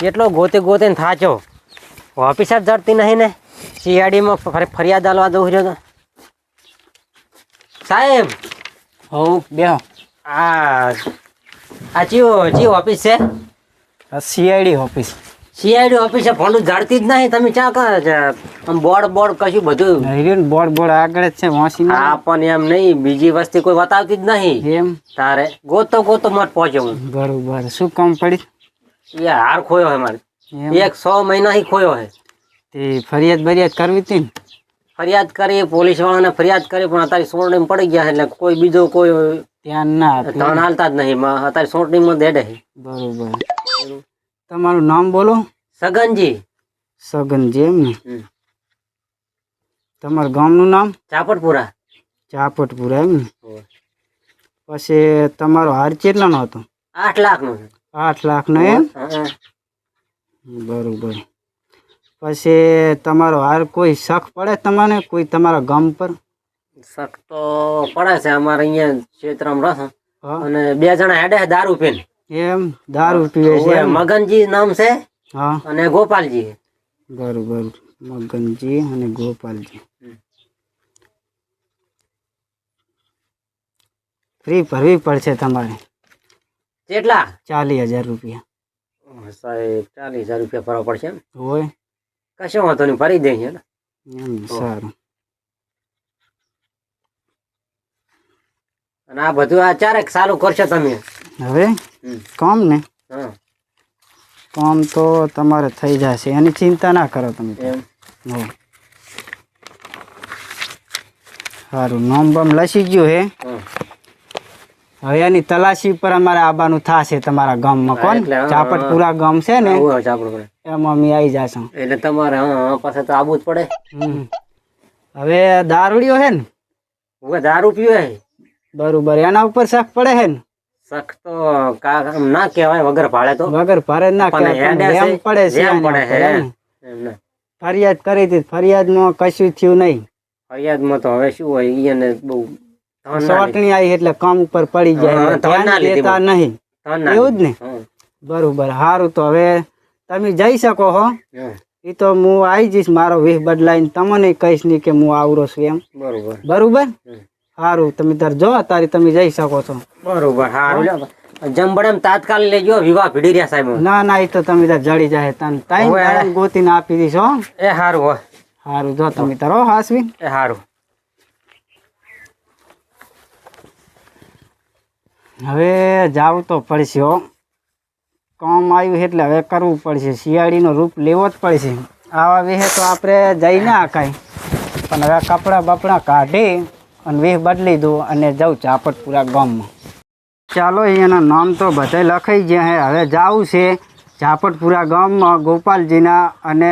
કેટલો ગોતે ગોતે થાચો ઓફિસર જડતી નહીં ને. સીઆઈડીમાં ફરી ફરિયાદ આલવા દઉં રહ્યો તો. સાહેબ! હોવ બે આ આ ચી ઓફિસ છે? આ સીઆઈડી ઓફિસ સીઆઈડી ઓફિસે ફોન જડતી જ નહીં. તમે ચા કરો છે આમ બોર્ડ બોર્ડ કશું બધું બોર્ડ બોર્ડ આગળ જ છે વાંસી આ પણ એમ નહીં બીજી વસ્તી કોઈ બતાવતી જ નહીં. એમ? તારે ગોતો ગોતો મત પહોંચ્યો હું. બરોબર. શું કામ પડી? એ હાર ખોયો હે મારે. એક સો મહિના ही ખોયો હે. તે ફરિયાદ બરિયાદ કરવી હતી ને? ફરિયાદ કરી પોલીસ વાળાને ફરિયાદ કરી પણ અત્યારે સોંટણી પડી ગયા એટલે કોઈ બીજો કોઈ ધ્યાન ના આપ્યું હાલતા જ નહીં. અત્યારે સોંટણીમાં દેડે. બરોબર. તમારું નામ બોલો? સગનજી. સગનજી એમ ને. તમારું ગામનું નામ? ચાપટપુરા. ચાપટપુરા એમ ને? પછી તમારો હાર કેટલાનો હતો? આઠ લાખનું આઠ લાખનો એમ? બરોબર. પછી તમારો હાર કોઈ શક પડે તમને? કોઈ તમારા ગામ પર? શક તો પડે છે અમારે અહીંયા ક્ષેત્રમાં રસ અને બે જણા હેડે દારૂ પીને. એમ? દારૂ પીવે છે મગનજી નામ છે હા. અને ગોપાલજી. બરોબર. મગનજી અને ગોપાલજી. ફ્રી ભરવી પડશે તમારે. કેટલા ચાલીસ હજાર રૂપિયા સાહેબ ચાલીસ હજાર રૂપિયા ભરવા પડશે એમ? હોય. કશો વાંધો નહીં ભરી દઈએ ને? સારું. અને આ બધું આ ચારેક સારું કરશો તમે? હવે. કામ ને? કામ તો તમારે થઈ જશે એની ચિંતા ના કરો તમે. એમ. હો. સારું નોમ બમ લસી ગયું હા. હવે એની તલાશી પર અમારે આવવાનું થશે તમારા ગામમાં. કોણ? ચાપટપુરા ગામ છે ને? એમ. એમાં અમે આવી જશું. એટલે તમારે પાસે તો આવવું જ પડે. હવે દારૂડિયો હે ને? હવે દારૂ પીવે બરોબર. એના ઉપર શક પડે હે ને? શક તો ના કહેવાય વગર ભાડે તો. વગર ભાડે ના કહેવાય, છે, પડે છે એમ પડે. હે? એમ. ફરિયાદ કરી હતી. ફરિયાદમાં કશું થયું નહીં. ફરિયાદમાં તો હવે શું હોય એને બહુ. સોટણી આવી એટલે કામ ઉપર પડી જાય ધ્યાન દેતા નહીં. એવું જ ને? બરોબર સારું તો હવે તમે જઈ શકો હો. એ તો હું આવી જઈશ મારો વેહ બદલાઈને તમને કહીશ નહીં કે હું આવરો છું એમ. બરોબર. બરોબર? સારું તમે તાર જો તારી તમે જઈ શકો છો. બરોબર સારું જમબડમ તાત્કાલિક લેજો વિવાહ ભીડી રહ્યા સાહેબ. ના ના એ તો તમે તાર જડી જાય તને ટાઈમ ગોતીને આપી દઈશ હો. એ હારું હો. સારું જો તમે તારો હાસવી. એ હારું. હવે જાવું તો પડશે હો. કામ આવ્યું એટલે હવે કરવું પડશે. શિયાળીનો રૂપ લેવો જ પડશે. આવા વેહે તો આપણે જઈ ના કાંઈ પણ હવે કપડાં બપડા કાઢી અને વેહ બદલી દઉં અને જાઉં ચાપટપુરા ગામમાં. ચાલો એના નામ તો બધા લખાઈ ગયા હે. હવે જાવું છે ઝાપટપુરા ગામમાં ગોપાલજીના અને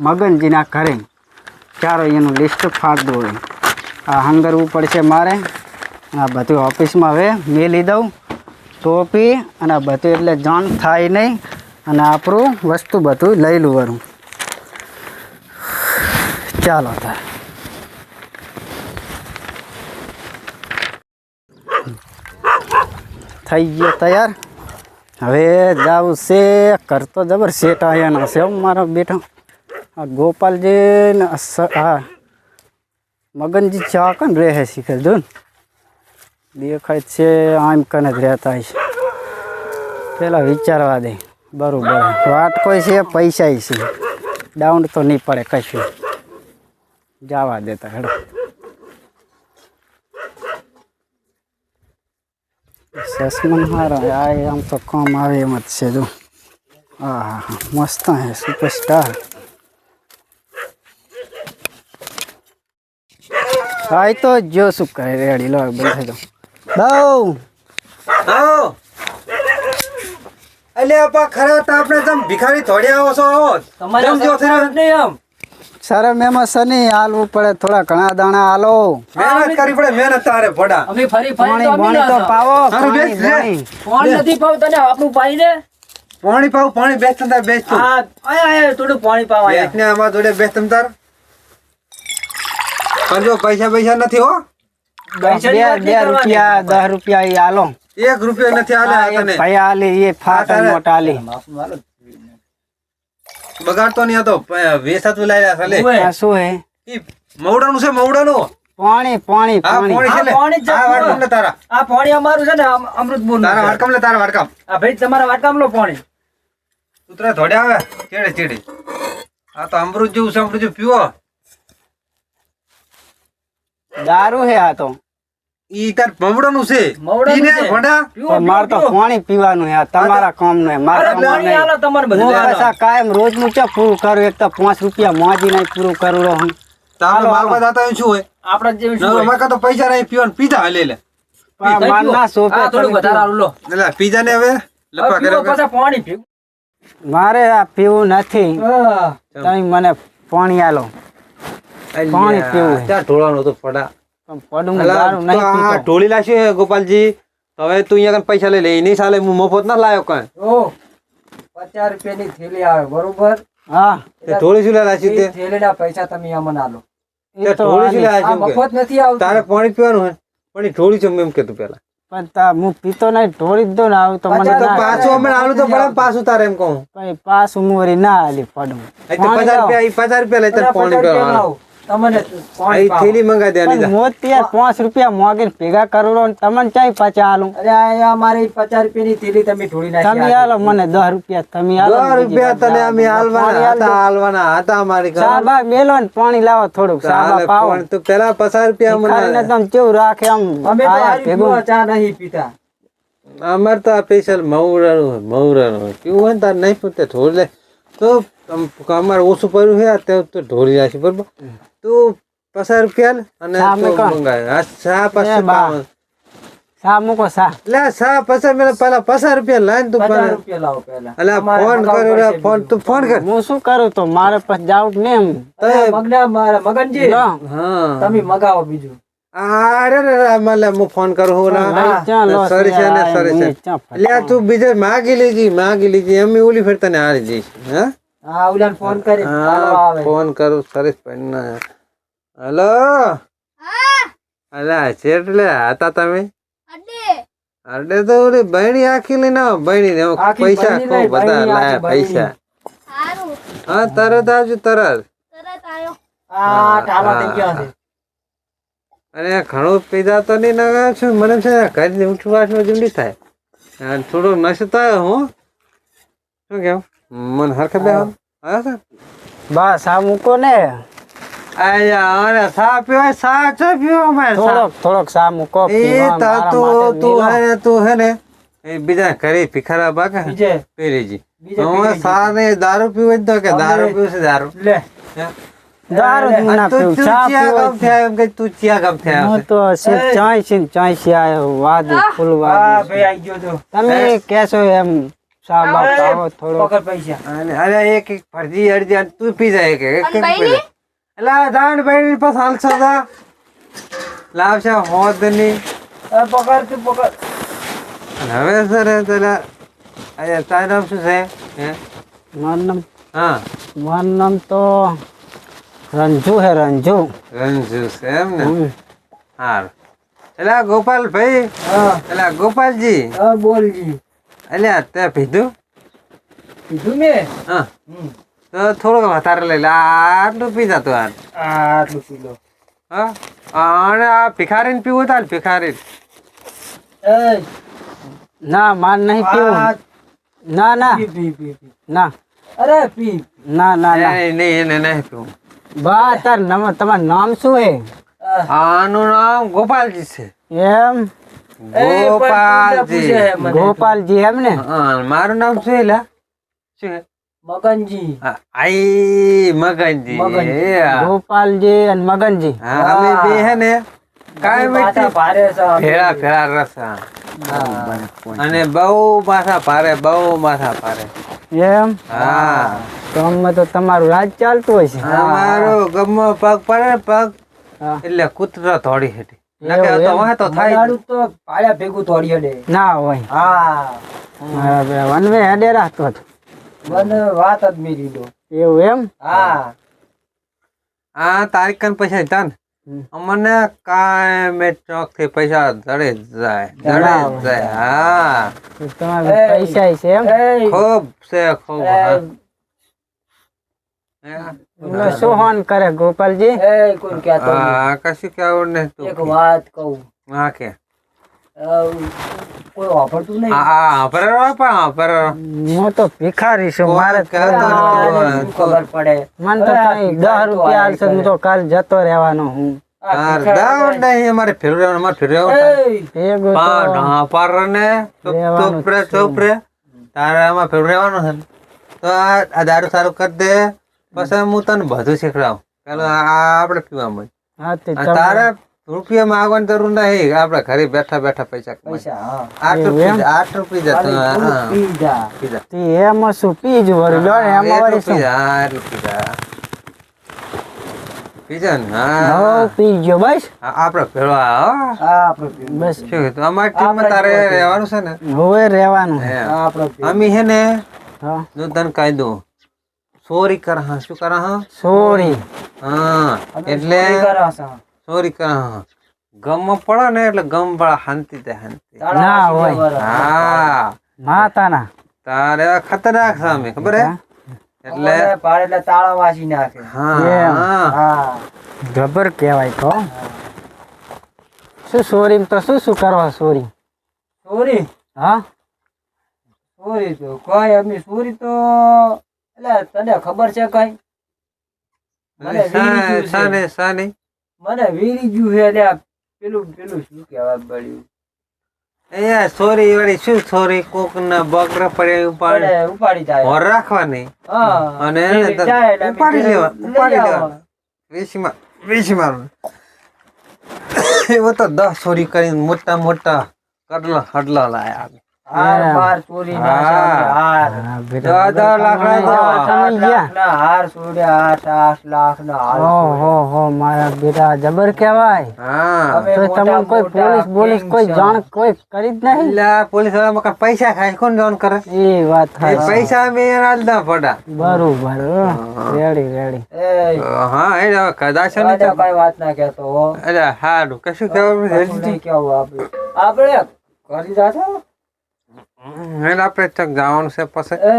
મગનજીના ઘરે. ચાલો એનું લિસ્ટ ફાટ દો આ હંગરવું પડશે મારે. આ બધું ઓફિસમાં હવે મેલી દઉં ટોપી અને આ બધું એટલે જાણ થાય નહીં. અને આપણું વસ્તુ બધું લઈ લઉં વરું. ચાલો તાર થઈ ગયો તૈયાર. હવે જાવું છે. કરતો જબર શેઠ આવ્યાનો છે મારો બેઠો. આ ગોપાલજી ને હા મગનજી ચા કન રહે શીખે જો ને? દેખાય છે, આમ કને જ રહેતા છે પેલા વિચારવા દે. બરોબર. વાટકો છે, પૈસા છે. ડાઉન તો નહીં પડે કશું. જવા દેતા હેડો. સસમન હારા આ આમ તો કામ આવે એમ જ છે, જો. હા હા હા. મસ્ત હે સુપરસ્ટાર હા તો જો શું કરે, રેડી, લો, બંધ થઈ બહુ. એટલે આપા ખરા તો આપણે તમ ભિખારી થોડી આવો છો આવો. તમારે જો થઈને શરમ એમાં શનિ હાલવું પડે થોડા ઘણા દાણા હાલો મહેનત કરવી પડે મહેનત તારે પડા અમે ફરી ફરી પાણી તો અમે પાણી તો પાવો હારું પાણી બેસ, લે. પાણી નથી પાવ? તને આપણું પાઈ દે પાણી પાવ પાણી બેસ તમ બેસ તું. આ આયા આયા થોડું પાણી પાવ બેસ ને અમાર જોડે બેસ તમ તાર. પણ જો પૈસા પૈસા નથી હો. બે બે રૂપિયા દસ રૂપિયા એ હાલો એક રૂપિયો નથી આલે તને. ભાઈ હાલી એ ફાટ તારે- મોટા બગાડતો નહીં હતો વેસાતું છે લે શું હે મવડાનું છે મવડાનું? પાણી પાણી પાણી. આ પોણી વાડકમ લે તારા. આ પાણી અમારું છે ને અમ- અમૃતપુરનું તારા છે. લે તારા વાડકમ. આ ભાઈ તમારા વાટકામ લો પાણી. ઉતરા ધોડ્યા આવે ચેડે ચેડે. આ તો અમૃત જેવું છે અમૃત જેવું પીવો. દારૂ હે આ તો. ઈ તાર મવડાનું છે. પીને. ભોંડા? પણ મારે તો. પાણી પીવાનું હે તમારા કામનું હે મારા પાણી આલો તમારે બધું હું આલો. પાછા કાયમ રોજનું ચા પૂરું કરું? એક તો પાંચ રૂપિયા મોજી નહીં પૂરું કરું રહું તારે હાલો, માગવા જાતા હોય શું હોય? આપણા જેવું શું હોય? તો પૈસા નહીં પીવાનું પીધા લે. લે માર ના સોપે થોડું વધારે આલો લો. એટલે પીઝા ને હવે લપા કરે. પાછા પાણી પીવું. મારે આ પીવું નથી. તમે મને પાણી આલો. પાણી પીવું. ત્યાં ઢોળાનો તો ઢોળી લાવશે ગોપાલજી? હવે તું અહીંયા પૈસા લઈ લે. એની સાલે હું મફત ના લાવ્યો કઈ પચાસ રૂપિયાની થેલી આવે બરોબર? હા. ઢોળી શું લાવશે તે? થેલીના પૈસા તમે અમને આલો. ઢોળી શું લાવશે મફત નથી આવતું. તારે પાણી પીવાનું હોય પણ ઢોળી છે એમ કેતું પેલા પણ તા હું પીતો નહીં ઢોળી જ દો ને આવું તો મને પાછું અમે આલું તો પડે પાછું તારે એમ કહું. પછી મુવરી ના આલી પડું પચાસ રૂપિયા પચાસ રૂપિયા લઈ તને પાણી પીવાનું. તમને. થેલી મંગાવી દેવાની મોતી યાર પાંચ રૂપિયા મોગીને ભેગા કરોડો ને તમને ચાઈ પાછા આલું? અરે આ મારી પચાસ રૂપિયાની થેલી તમે ઢોળી નાખી તમે આલો મને દસ રૂપિયા તમે આલો દસ રૂપિયા તને અમે પાણી હાલવાના હતા હાલવાના હતા અમારી ઘરે. સાબા મેલો ને પાણી લાવો થોડુંક સાબા પાવો. પણ તું પેલા પચાસ રૂપિયા મને તમે કેવું રાખે આમ અમે ભેગું. ચા નહીં પીતા. અમાર તો સ્પેશિયલ મઉરાનું હોય કેવું હોય. ને તારે નહીં પૂતે ઢોળી લે. તો અમ- અમારે ઓછું પડ્યું છે તે તો ઢોળી નાખી બરોબર? તું પસાર રૂપિયા અને સામે તું કોણ? મંગાવે આ સા પછી બા. સા મૂકો સા લે સા પછી મેં પેલા પચાસ રૂપિયા લાઈન તું પચાસ રૂપિયા લાવો પહેલા અલા ફોન કર્યો ફોન તું ફોન કર. હું શું કરું તો મારે પછી જાવ ને એમ? મગના મારા મગનજી. હા. તમે મગાવો બીજું. અરે રે રે મને હું ફોન કરું હું ના સરી છે ને છે. એટલે તું બીજે માગી લીધી માગી લીધી. અમે ઓલી ફેર તને હારી જઈશ હા? હા ઓલાને ફોન કરી ફોન કરું સરસ પણ હલો? અલા છેટલે હતા તમે? અડે. તો ઓલી બહેણી આખી લઈને આવો બહેણી ને પૈસા ખૂબ બધા લાયા પૈસા. હા તરત આવજો તરત. આ ટાળા થઈ ગયા છે. અને ઘણું પીધા તો નહીં ના છું મને છે ઘરે ઉઠવાસમાં જેમ જુંડી થાય. અને થોડો નશો થાય હું? શું કેવું? મને હરખે બે હા સર બસ આ મૂકો ને. અરે સા પીવાય સા ચો પીવો અમારે સા? થોડોક થોડોક સા મૂકો એ તા મારા તું. હે ને તું હે ને એ બીજા ઘરે ભિખારા બાકા બીજે? પેલીજી બીજે હું. સા ને દારૂ પીવું તો કે દારૂ પીવું છે દારૂ? લે. કે તમે કહેશો એમ થોડો અરે એક એક ફરજી અરજી તું પી જાય એક એક દાણ ભાઈ પાસ હાલશો તા લાવશે હોદની પકડ તું પકડ અને હવે સર પેલા અરે તારું નામ શું છે? હે? મારું નામ હા. મારું નામ તો રંજુ હે રંજુ. રંજુ છે એમ ને? હાર. એલા ગોપાલ ભાઈ હા. ગોપાલજી? હા બોલજી. એટલે ત્યાં તે પીધું? કીધું મેં? હા. થોડુંક વધારે લઈ લે. આટલું પીધા જતો આ આટલું લો. હા? અને આ ભિખારીને પીવું તાર ભિખારી ના માર નહીં પીવું. ના ના. પી પી પી પી. ના. અરે પી. ના ના ના. નહીં નહીં એને નહીં પીવું. બા તાર નમ તમારું નામ શું હે? આનું નામ ગોપાલજી છે. એમ? ગોપાલજી. ગોપાલજી એમ ને મારું નામ શું એલા શું છે? મગનજી. આઈ મગનજી. ગોપાલજી અને મગનજી. અમે બે હે ને પાછા મીઠી ભારે. ફેરા ફેરા રસ અને બહુ માથા પારે બહુ માથા ભારે. એમ? હા. તો અમે તો તમારું રાજ ચાલતું હોય છે. અમારો ગમો પગ પડે પગ એટલે કૂતરો ધોડી હેઠી. ના. હોય. હા. વનવે હેડે રાખતો હતો. મને વાત જ મેરી દો. એવું એમ? હા. આ તારીખ કન પૈસા હતા ને હમ. અમને કાંઈ મેં ચોકથી પૈસા ધડે જાય. જડે જાય હા. તમારે પૈસા છે એમ? ખૂબ છે ખૂબ હા. સોહન કરે ગોપાલજી? એ કોઈ કહેતો નહીં. કશું કેવું નહીં તું. એક વાત કહું. હા કે. કોઈ વાપરતું નહીં. પણ. હું તો ભિખારી છું મારે ખબર પડે. મને તો કઈ દસ રૂપિયા આલશે હું તો કાલ જતો રહેવાનો હું. દારૂ સારું કરી દે. પછી હું તને બધું શીખડાવું આપડે આ આ આપણે પીવા તારે રૂપિયા માંગવાની જરૂર નહીં. આપડે ઘરે બેઠા બેઠા પૈસા પૈસા આઠ રૂપિયા રૂપિયા એમાં શું પીજું લો ને એમાં શું? હા, એટલું ને હો. પીજો બસ. હો. બસ. શું અમારી ટીમમાં તારે રહેવાનું છે ને? હવે રહેવાનું અમે હે ને હા. જો તને કાયદો. ચોરી કર હા. શું કરા હા? સોરી. હા એટલે ચોરી કરો. ચોરી કર ગમમાં પડે ને એટલે ગમ વાળા શાંતિ તે શાંતિ ના હોય. હા. માતાના. તારે ખતરનાક સામે ખબર હે? એટલે પાડે એટલે તાળા વાસી નાખે. હા હા હા. ગબર કહેવાય તો. શું સોરી તો શું શું કરવા સોરી? ચોરી હા? સોરી તો કોઈ અમે સોરી તો એટલે તને ખબર છે કઈ? સાને સાને. મને વીરી ગયું છે એટલે પેલું પેલું શું કહેવાય પડ્યું અહીંયા સોરી વાળી શું સોરી કોક ના બગરા પડે ઉપાડી પડે ઉપાડી જાય. હોર રાખવાની. અને ઉપાડી લેવા ઉપાડી લેવા વેશમાં વેચીમાં એવો તો દસ સોરી કરીને મોટા મોટા કડલા હડલા લાયા હાર હા. ચોરી ના હા. સામે હાર. હા, બેટા. દસ દસ લાખ ના તો. તમે આઠ ગયા? લાખ ના હાર ચોર્યા આઠ આઠ લાખ ના હાર હો હો હો મારા બેટા જબર કહેવાય. હા. તો મોટા કોઈ મોટા પોલીસ કોઈ જાણ કોઈ કરી જ નહીં? એટલે પોલીસવાળા મકા પૈસા ખાય કોણ જાણ કરે? એ વાત થાય પૈસા એના ના પડા બરોબર રેડી રેડી. હા એ કદાચ ને કઈ વાત ના કહેતો હો. એટલે હારું કશું કેવું આપણે. આપણે ઘરે જાતો આપણે ચક જવાનું છે પછી. એ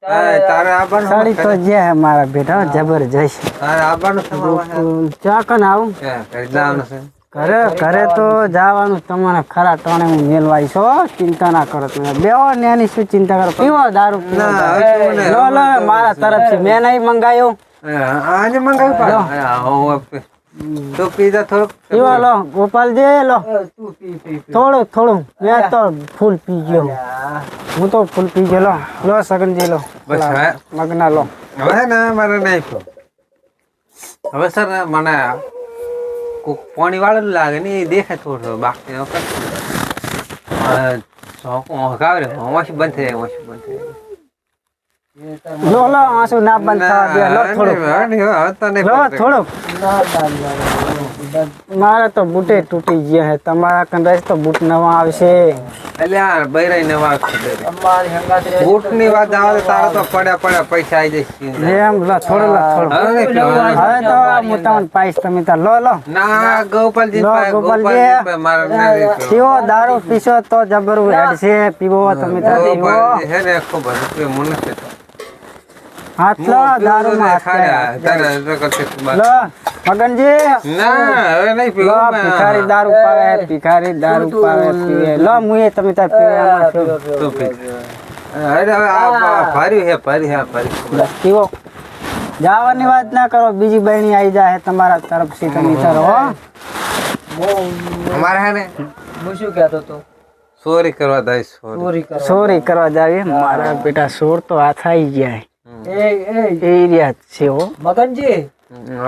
તારે તારે સાડી તો જે હે મારા બેટા જબરજસ્ત. તારે આવવાનું છે? મામા? ચા કન આવું? ઘરે જવાનું છે. ઘરે ઘરે તો જવાનું તમારે ખરા ટણે હું મેલવાઈ છો ચિંતા ના કરો તમે. બેહો ને શું ચિંતા કરો? પીવો દારૂ લો લો મારા તરફથી મેં નહીં મંગાયું. આજે મંગાવ્યું તું પીધા થોડુંક? પીવા લો ગોપાલજી લો. તું પી પી થોડું થોડું મેં તો ફૂલ પી ગયો. હું તો ફૂલ પી ગયો લો. લો સગનજી લો. બસ હવે? મગના લો. હવે ને મારે નહીં પીવું. હવે સર મને કોક પાણી વાળું લાગે ને એ દેખાય થોડું બાકી હંકાવે ને, હોંવાશી બંધ થઈ જાય હોંવાશી બંધ થઈ જાય. લો લો આંસુ ના બંધ થવા દે. લો ના, થોડું લો ના, ના, ના, ના, ના. મારે તો બૂટે તૂટી ગયા હે તમારા કન તો બૂટ નવા આવશે. છે. અમારી હંગાત રહે બૂટની વાત આવે તો તારે તો પડ્યા પડ્યા પૈસા આવી જશે. એમ લો થોડો લો થોડો. હવે તો હું તમને પાઈશ તમે તો લો લો. ના ગોપાલજી લો, ગોપાલજી. પીવો દારૂ પીશો તો જબરું હેડ છે પીવો તમે તો પીવો. હે ને ખૂબ મને હાથ હું મગનજી. ના હવે નહીં પીવું ભિખારી દારૂ પાવે ભિખારી દારૂ પાવે પીવે. લો મુએ તમે તાર પીવે. તું પી. અરે હવે આ છે આ ભાર્યું. બસ પીવો. જવાની વાત ના કરો બીજી બહેણી આવી જાય તમારા તરફથી તમે તાર હો. હું અમારે હે ને? હું શું કહેતો હતો? ચોરી કરવા જાય ચોરી સોરી કરવા જાવી મારા બેટા સોર તો હાથ આવી જાય. એ એ. એ રહ્યા જ છે હો. મગનજી.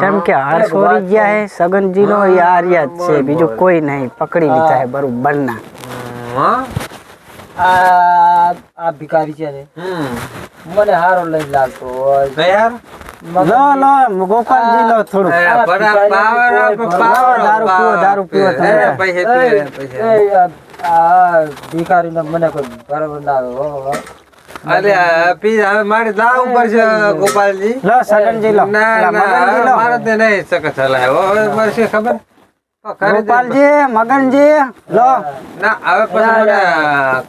કેમ કે હાર સોરી ગયા હે સગનજી નો આ રિયાજ છે. બીજું કોઈ નહીં. પકડી લીધા હે બરોબર ના આ આ ભિખારી છે ને. મને હારો લઈ લાગતો હોય. યાર લો લો ગોપાલજી લો થોડું એ બડા પાવર આપે, પાવર દારૂ પીવો, દારૂ પીવો તમે. પૈસે એ, પીવે, પૈસે. એ, આ- આ ભિખારીને મને કોઈ બરાબર ના આવે. અરે પી હવે મારે લા ઉપર છે ગોપાલજી. લો સગનજી લો. ના ના મગનજી લો. મારે તે નહીં સક હલાય. હવે મારે ખબર. ગોપાલજી મગનજી લો. ના હવે પછી મને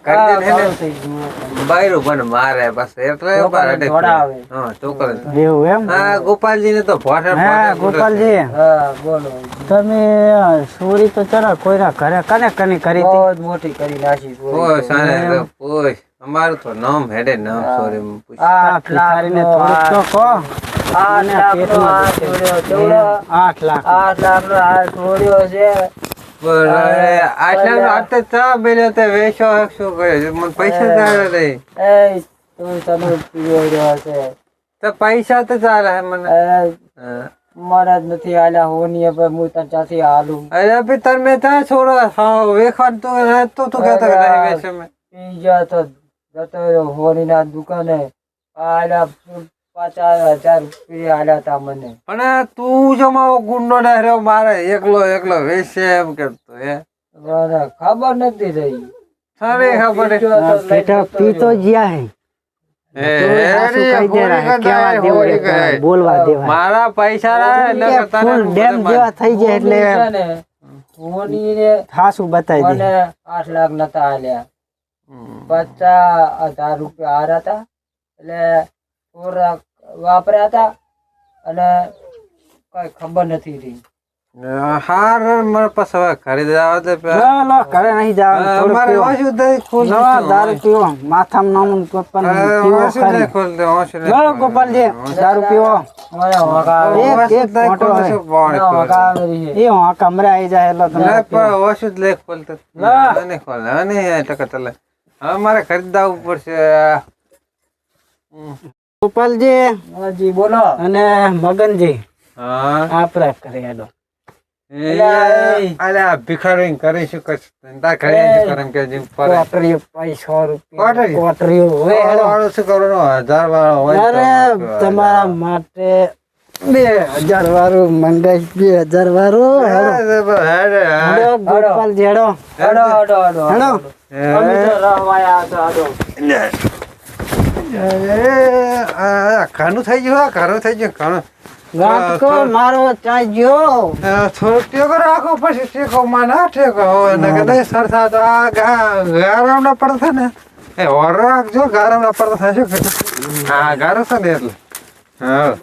કરી દે ને. બાયરું પણ મારે બસ એટલે બાર હટે થોડા આવે. હા છોકરાને. એવું એમ? હા ગોપાલજી ને તો ભોસા હા ગોપાલજી. હા બોલો. તમે ચોરી તો ચલો કોઈના ઘરે કને કની કરી હતી? બહુ મોટી કરી નાખી ચોરી તો. સાને પોય અમારું તો નામ હેડે નામ સોરી આઠ ભિખારીને લાખનો થોડુંક તો આ- કહો આઠ મને લાખનો પેટમાં આ દુખે. ચોર્યો ચૌદો. આઠ લાખ. આઠ લાખનો આ ચોર્યો છે. આટલા આટલે ચા બેલ્યો તે વેચો શું કર્યો? મને પૈસા ચાલે નહીં એ તું તમે પીવો રહ્યો છે તો પૈસા તો ચાલે હે મને. એ હા. મારા જ નથી આલ્યા હોની હવે હું તને ચાથી હાલું અરે અભી તમે ત્યાં છોડો હા વેખવાન તો તો તું કહેતો કે નહીં વેચે મેં. પી ગયા તો જતો રહ્યો હોની ના દુકાને આલ્યા પચાસ હજાર રૂપિયા આલ્યા તા મને. પણ તું જો મારો ગુંડો ના રહ્યો મારે એકલો એકલો વેચે એમ કરતો હે? ખબર નથી રહી. સારી ખબર બેટા જતો પી તો રહ્યો. જ્યા હે? મારા પૈસા થઈ જાય એટલે આઠ લાખ નતા આલ્યા. પચાસ હજાર રૂપિયા હાર હતા. એટલે પૂરા વાપર્યા હતા અને કઈ ખબર નથી રહી. હાર મારા પાસે હવે ઘરે નહીં ઓછું દહીં ખોલ લો દારૂ પીવો. માથામાં ઓછું ખરી. ખોલ. દે, ઓછું દે. ગોપાલજી દારૂ પીવો. હોંકા આવે. જાય એટલે તમે ઓછું જ લે ખોલ દે. લા. હવે નહીં ખોલ, નહીં ટકા ચાલે. હવે મારે ખરીદાવવું પડશે. ગોપાલજી. હાજી બોલો. અને મગનજી. હા. આ કરે હેડો એ, અલ્યા, ભિખારી કરી શું કરશે? તાર ઘરે જ કરે કે જેમ પડે. કોટરીઓ પૈસો રૂપિયા હોય વાળો શું કરવાનું? હજાર વાળો હોય અરે તમારા માટે બે હજાર વાળું મંગાઈ બે હજાર વાળું હેડો. થઈ ગયું આ થઈ ગયું ઘણું ગાંઠકો મારો ચાજ્યો થોડો રાખો પછી ટેકો માં ના ટેકો એને ને સરસા તો આ ગા- ગારામ ના પડતા ને. એ ઓર રાખજો ગારામ ના પડતા થાય શું હા ગારો છે ને એટલે. હા.